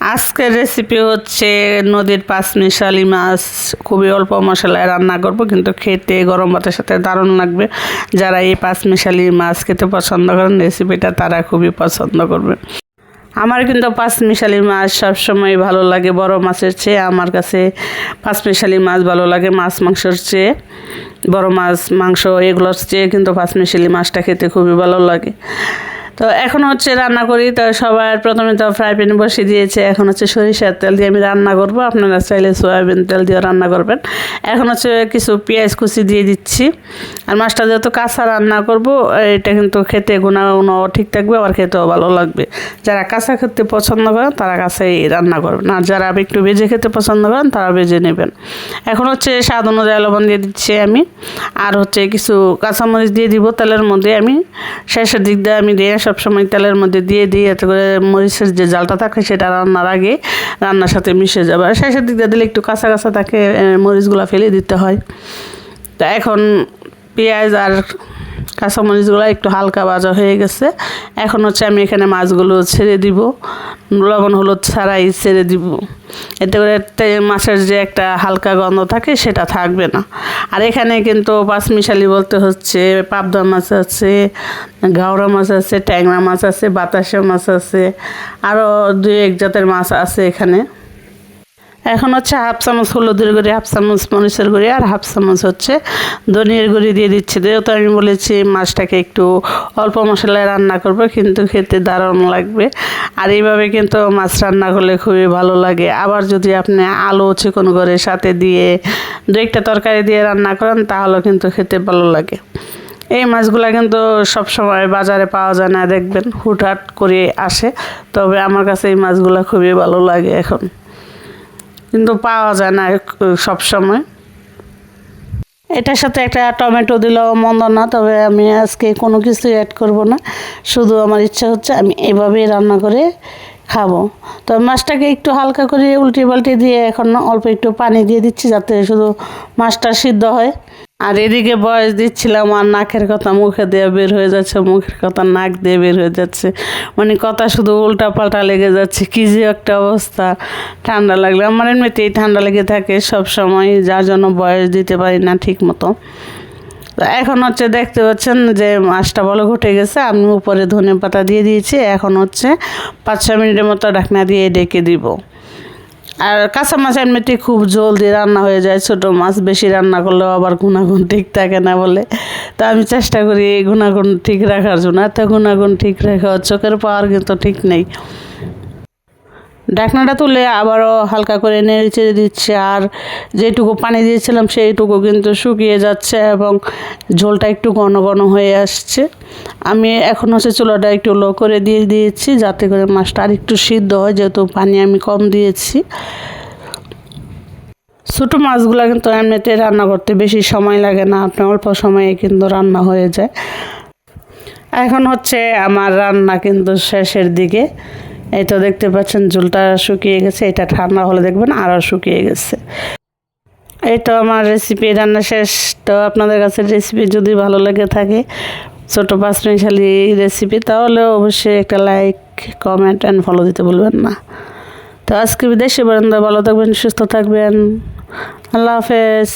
আজকের রেসিপি হচ্ছে নদীর পাঁচ মিশালি মাছ। খুবই অল্প মশলায় রান্না করব, কিন্তু খেতে গরম ভাতের সাথে দারুণ লাগবে। যারা এই পাঁচ মিশালি মাছ খেতে পছন্দ করেন রেসিপিটা তারা খুবই পছন্দ করবে। আমার কিন্তু পাঁচ মিশালি মাছ সবসময় ভালো লাগে, বড় মাছের চেয়ে। আমার কাছে পাঁচ মিশালি মাছ ভালো লাগে, মাছ মাংসের চেয়ে। বড় মাছ মাংস এগুলোর চেয়ে কিন্তু পাঁচ মিশালি মাছটা খেতে খুবই ভালো লাগে। তো এখন হচ্ছে রান্না করি, তো সবার প্রথমে তো ফ্রাই প্যান বসিয়ে দিয়েছে, এখন হচ্ছে সরিষার তেল দিয়ে আমি রান্না করব, আপনারা চাইলে সয়াবিন তেল দিয়ে রান্না করবেন। এখন হচ্ছে কিছু পেঁয়াজ কুচি দিয়ে দিচ্ছি, আর মাছটা যেহেতু কাঁচা রান্না করব, এটা কিন্তু খেতে গুণাগুণ ঠিক থাকবে, আবার খেতেও ভালো লাগবে। যারা কাঁচা খেতে পছন্দ করেন, তারা কাঁচাই রান্না করবেন, আর যারা একটু ভেজে খেতে পছন্দ করেন, তারা ভেজে নেবেন। এখন হচ্ছে স্বাদ অনুযায়ী লবণ দিয়ে দিচ্ছি আমি, আর হচ্ছে কিছু কাঁচামরিচ দিয়ে দিব তেলের মধ্যে আমি, শেষের দিক দিয়ে আমি দিয়ে সবসময় তেলের মধ্যে দিয়ে দিই এতে করে মরিচের যে জালটা থাকে সেটা রান্নার আগে রান্নার সাথে মিশে যাবে। আর শেষের দিক দিয়ে দিলে একটু কাঁচা কাঁচা থাকে মরিচগুলো ফেলে দিতে হয়। তা এখন পেঁয়াজ আর কাঁচামরিচগুলো একটু হালকা বাজা হয়ে গেছে। এখন হচ্ছে আমি এখানে মাছগুলো ছেড়ে দিব। লবণ, হলুদ ছাড়াই ছেড়ে দিব। এতে করে মাছের যে একটা হালকা গন্ধ থাকে সেটা থাকবে না। আর এখানে কিন্তু পাঁচমিশালি বলতে হচ্ছে, পাবদা মাছ আছে গাওড়া মাছ আছে, ট্যাংরা মাছ আছে, বাতাসা মাছ আছে আরও দুই এক জাতের মাছ আছে এখানে। এখন হচ্ছে হাফ চামচ হলুদের গুঁড়ি, হাফ চামচ মরিচের গুঁড়ি আর হাফ চামচ হচ্ছে ধনিয়ার গুঁড়ি দিয়ে দিচ্ছি। যেহেতু আমি বলেছি মাছটাকে একটু অল্প মশলায় রান্না করব, কিন্তু খেতে দারুণ লাগবে। আর এইভাবে কিন্তু মাছ রান্না করলে খুবই ভালো লাগে। আবার যদি আপনি আলু চিকন করে সাথে দিয়ে দু একটা তরকারি দিয়ে রান্না করেন তাহলেও কিন্তু খেতে ভালো লাগে। এই মাছগুলো কিন্তু সব সময় বাজারে পাওয়া যায় না, দেখবেন হুটহাট করে আসে। তবে আমার কাছে এই মাছগুলো খুবই ভালো লাগে এখন। কিন্তু পাওয়া যায় না সব সময়। এটার সাথে একটা টমেটো দিলেও মন্দ না, তবে আমি আজকে কোনো কিছু অ্যাড করব না। শুধু আমার ইচ্ছা হচ্ছে আমি এভাবেই রান্না করে খাব। তো মাছটাকে একটু হালকা করে উল্টে পাল্টে দিয়ে এখন অল্প একটু পানি দিয়ে দিচ্ছি, যাতে শুধু মাছটা সিদ্ধ হয়। আর এদিকে বয়স দিচ্ছিলাম আর নাকের কথা মুখে দিয়ে বের হয়ে যাচ্ছে, মুখের কথা নাক দিয়ে বের হয়ে যাচ্ছে। মানে কথা শুধু উল্টা পাল্টা লেগে যাচ্ছে, কী যে একটা অবস্থা। ঠান্ডা লাগলে আমার এমনিতেই ঠান্ডা লেগে থাকে, সব সময় যার জন্য বয়স দিতে পারি না ঠিক মতো। এখন হচ্ছে দেখতে পাচ্ছেন যে মাছটা বলো ঘটে গেছে, আমি উপরে ধনে পাতা দিয়ে দিয়েছি, এখন হচ্ছে পাঁচ ছ মিনিটের মতো ঢাকনা দিয়ে ডেকে দিব। আর কাঁচা মাছ এমনিতেই খুব জলদি রান্না হয়ে যায়, ছোট মাছ বেশি রান্না করলেও আবার গুণাগুণ ঠিক থাকে না বলে। তা আমি চেষ্টা করি গুণাগুণ ঠিক রাখার জন্য। এত গুণাগুণ ঠিক রাখা চোখের পাওয়ার কিন্তু ঠিক নেই। ঢাকনাটা তুলে আবারও হালকা করে নেড়ে দিচ্ছে, আর যেটুকু পানি দিয়েছিলাম সেইটুকু কিন্তু শুকিয়ে যাচ্ছে এবং ঝোলটা একটু ঘন ঘন হয়ে আসছে। আমি এখন হচ্ছে চুলাটা একটু লো করে দিয়ে দিয়েছি যাতে করে মাছটা আর একটু সিদ্ধ হয়, যেহেতু পানি আমি কম দিয়েছি। ছোটো মাছগুলো কিন্তু এমনিতে রান্না করতে বেশি সময় লাগে না আপনি অল্প সময়ে কিন্তু রান্না হয়ে যায়। এখন হচ্ছে আমার রান্না কিন্তু শেষের দিকে। এই তো দেখতে পাচ্ছেন ঝোলটা শুকিয়ে গেছে, এটা ঠান্ডা হলে দেখবেন আরও শুকিয়ে গেছে। এই তো আমার রেসিপি রান্না শেষ। তো আপনাদের কাছে রেসিপি যদি ভালো লেগে থাকে, ছোটো পাঁচ মিশালি রেসিপি তাহলে অবশ্যই একটা লাইক কমেন্ট অ্যান্ড ফলো দিতে বলবেন না। তো আজকে বিদেশে বারান্দা ভালো থাকবেন, সুস্থ থাকবেন। আল্লাহ হাফেজ।